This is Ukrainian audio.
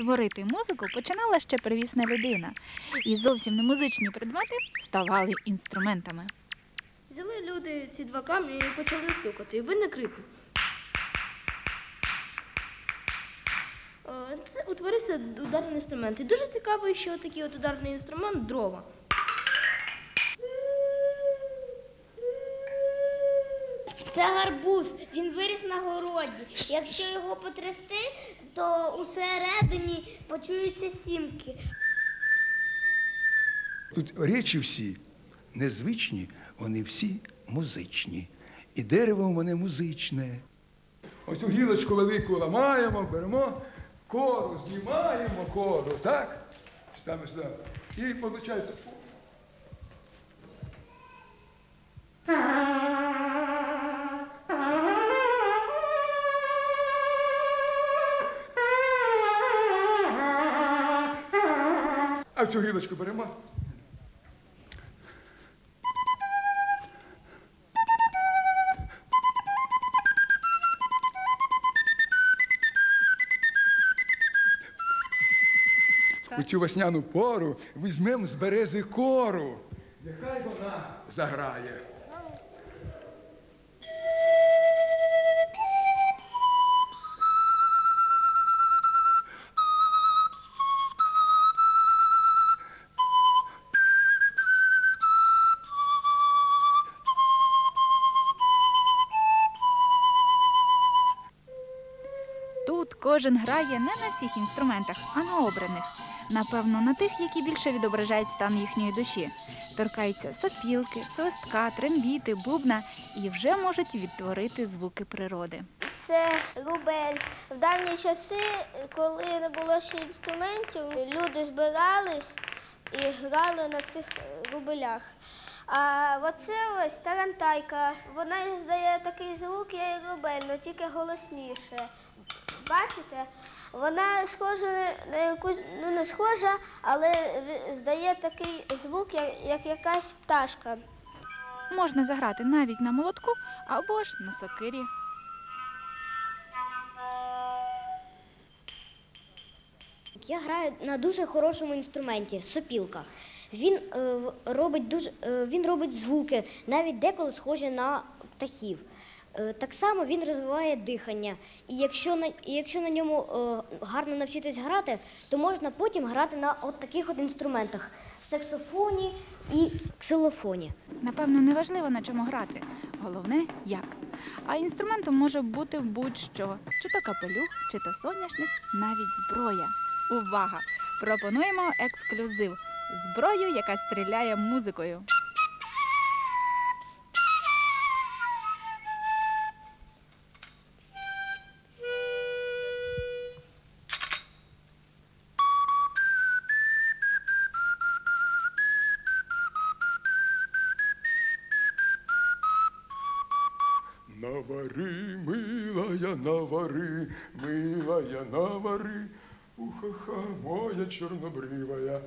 Творити музику починала ще первісна людина, і зовсім не музичні предмети ставали інструментами. Взяли люди ці два камні і почали стукати. І виник ритм. Е, Це утворився ударний інструмент. І дуже цікаво, що такий от ударний інструмент дрова. Це гарбуз, на городі. Якщо його потрясти, то усередині почуються сімки. Тут речі всі незвичні, вони всі музичні. І дерево у мене музичне. Ось цю гілочку велику ламаємо, беремо, кору, знімаємо кору, так? Ставимо сюди. І виходить. А цю гілочку беремо. У цю весняну пору візьмемо з берези кору. Нехай вона заграє. Кожен грає не на всіх інструментах, а на обраних. Напевно, на тих, які більше відображають стан їхньої душі. Торкаються сопілки, свистка, трембіти, бубна і вже можуть відтворити звуки природи. Це рубель. В давні часи, коли не було ще інструментів, люди збирались і грали на цих рубелях. А оце ось тарантайка. Вона здає такий звук, як рубель, але тільки голосніше. Бачите? Вона схожа на якусь, ну не схожа, але здає такий звук, як, як якась пташка. Можна заграти навіть на молотку або ж на сокирі. Я граю на дуже хорошому інструменті сопілка. Він е, робить дуже е, він робить звуки, навіть деколи схожі на птахів. Е, так само він розвиває дихання. І якщо на, і якщо на ньому е, гарно навчитись грати, то можна потім грати на от таких от інструментах саксофоні і ксилофоні. Напевно, не важливо на чому грати. Головне як. А інструментом може бути будь-що: чи то капелюх, чи то соняшник, навіть зброя. Увага! Пропонуємо ексклюзив зброю, яка стріляє музикою. Навари, милая, навари, милая, навари, ухаха моя чорнобривая,